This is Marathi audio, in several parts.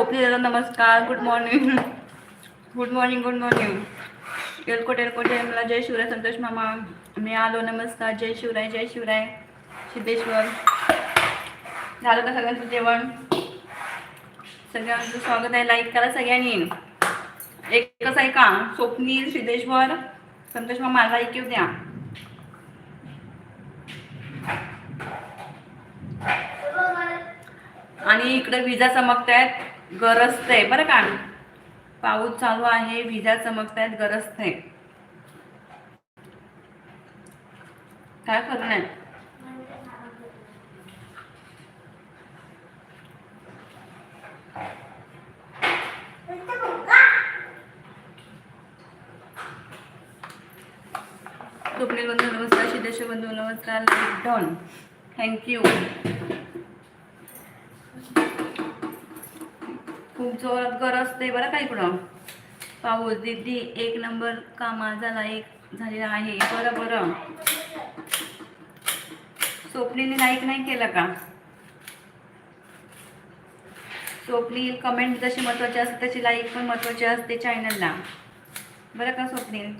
स्वप्नी दादा नमस्कार good morning good morning good morning Ellcot एलकोट मला जय शिवराय संतोष मामा. मी आलो नमस्कार. जय शिवराय जय शिवराय. सिद्धेश्वर. झालं का सगळ्यांचं जेवण? सगळ्यांचं स्वागत आहे. लाईक करा सगळ्यांनी. एकच आहे का? स्वप्नील सिद्धेश्वर संतोष मामा लाईक येऊ द्या. आणि इकडे विजा चमकतायत. गरजतंय बरं का? पाऊस चालू आहे विजा चमकतायत गरजतंय काय करणार? स्वप्नील बंधू नमस्कार. सिद्धेश्वर बंधू नमस्कार. लाईक डॉन थँक्यू जोरात गरज ते बरं का इकडं? पाऊस दिदी एक नंबर का माझा एक झालेला आहे. बरं बरं. स्वप्नीने लाईक नाही केलं का? स्वप्नील कमेंट जशी महत्त्वाची असते तशी लाईक पण महत्त्वाची असते चॅनलला बरं का स्वप्नील?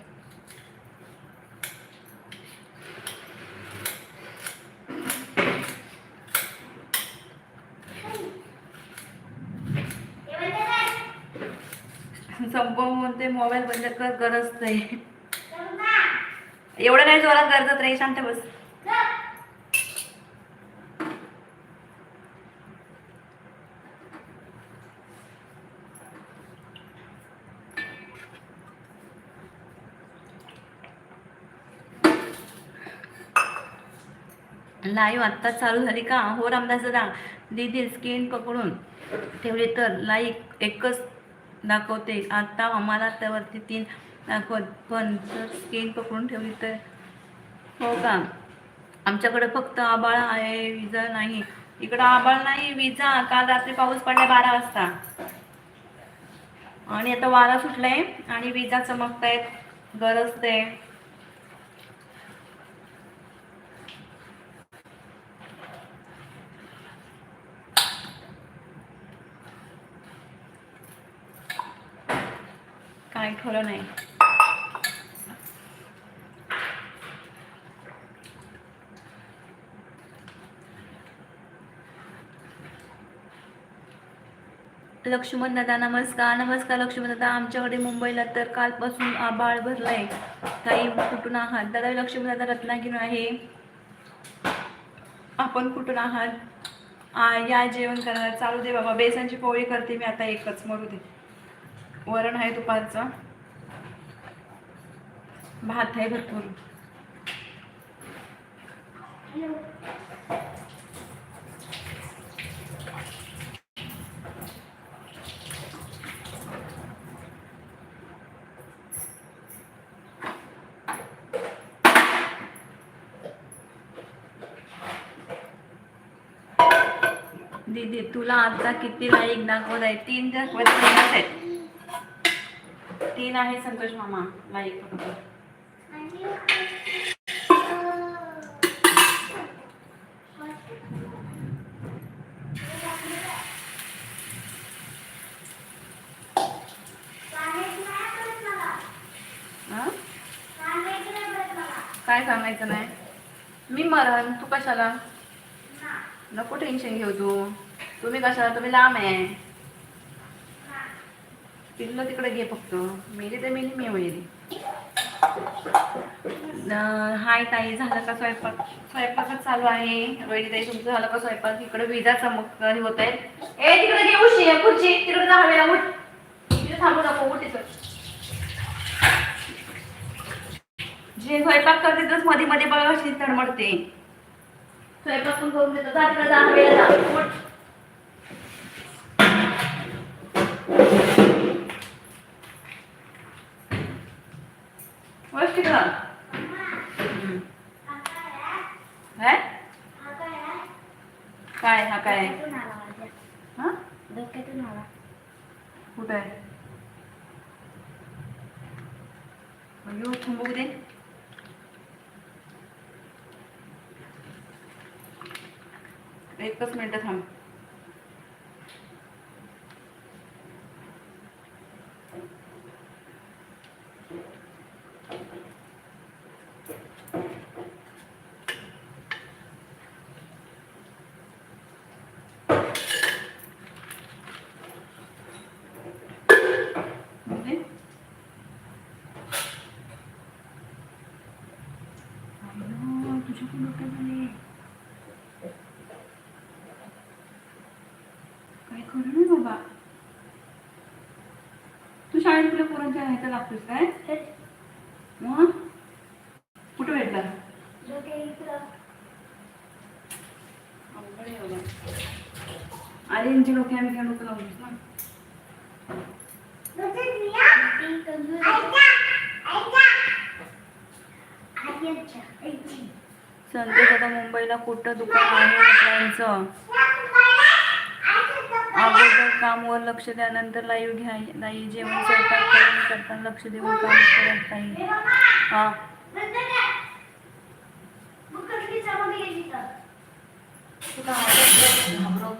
संपव म्हणते मोबाईल बंद कर गरज नाही. एवढं नाही जोरात गरजत रे शांत बस. लाईव्ह आत्ताच चालू झाली का? हो रामदास दादा. दीदी स्किन पकडून ठेवली तर लाईक एकच दाखवते. आता आम्हाला त्यावरती तीन दाखवत. पण जर स्किन पकडून ठेवली तर हो का? आमच्याकडे फक्त आबाळ आहे विजा नाही. इकडं आबाळ नाही विजा. काल रात्री पाऊस पडला बारा वाजता. आणि आता वारा सुटलाय आणि विजा चमकतायत गरजते काय खरं नाही. लक्ष्मण दादा नमस्कार. नमस्कार लक्ष्मण दादा. आमच्याकडे मुंबईला तर कालपासून आबाळ भरलंय. काही कुठून आहात? दादा लक्ष्मण दादा रत्नागिरी आहे. आपण कुठून आहात? या जेवण करणार चालू दे बाबा. बेसनची पोळी करते मी. आता एकच. मरू दे. वरण आहे दुपारचं. भात आहे भरपूर. दीदी तुला आता किती लाईक दाखवत आहे? तीन दाखवत तीनच आहेत तीन आहे संतोष मामा. लाईक फक्त. हा? काय सांगायचं नाही? मी मरण तू कशाला? नको टेन्शन घेऊ तू. तुम्ही कशाला? तुम्ही लांब आहे. पिल्लं तिकडे घे फक्त. मेली तर मेली मी मेली अं, हाय ताई झालं का स्वयंपाक? स्वयंपाकच चालू आहे. रोहिणी ताई तुमचं झालं का स्वयंपाक? इकडे विजा चमक होत आहे ए तिकडे घे उशी खुर्ची. तिकडे जा उठ. तिकडे थांबू नको उठ जे स्वयंपाक करते तरच मध्ये मध्ये बघा अशी तडमडते. स्वयंपाक पण करून देतो जा तिकडे जा हवेला जा. उठ बस तिकडं हम्म. काय? काय हा काय? हा? डोक्यातून आला कुठं आहे? अयो थांबू दे. एकच मिनिट थांब. काय करू ना बाबा? तू शाळेत तुला पोरांच्या ह्याचा लागतोस काय? मग? कुठं भेटला? अरे यांची डोके आम्ही काय डोकं लावलीस ना? संतोष आता मुंबईला कुठं दुकान आहे कपड्यांचं अगोदर कामवर लक्ष द्या नंतर लाईव्ह घ्या. नाही जेवण स्वयंपाक करून करताना लक्ष देऊन काम करत नाही हा.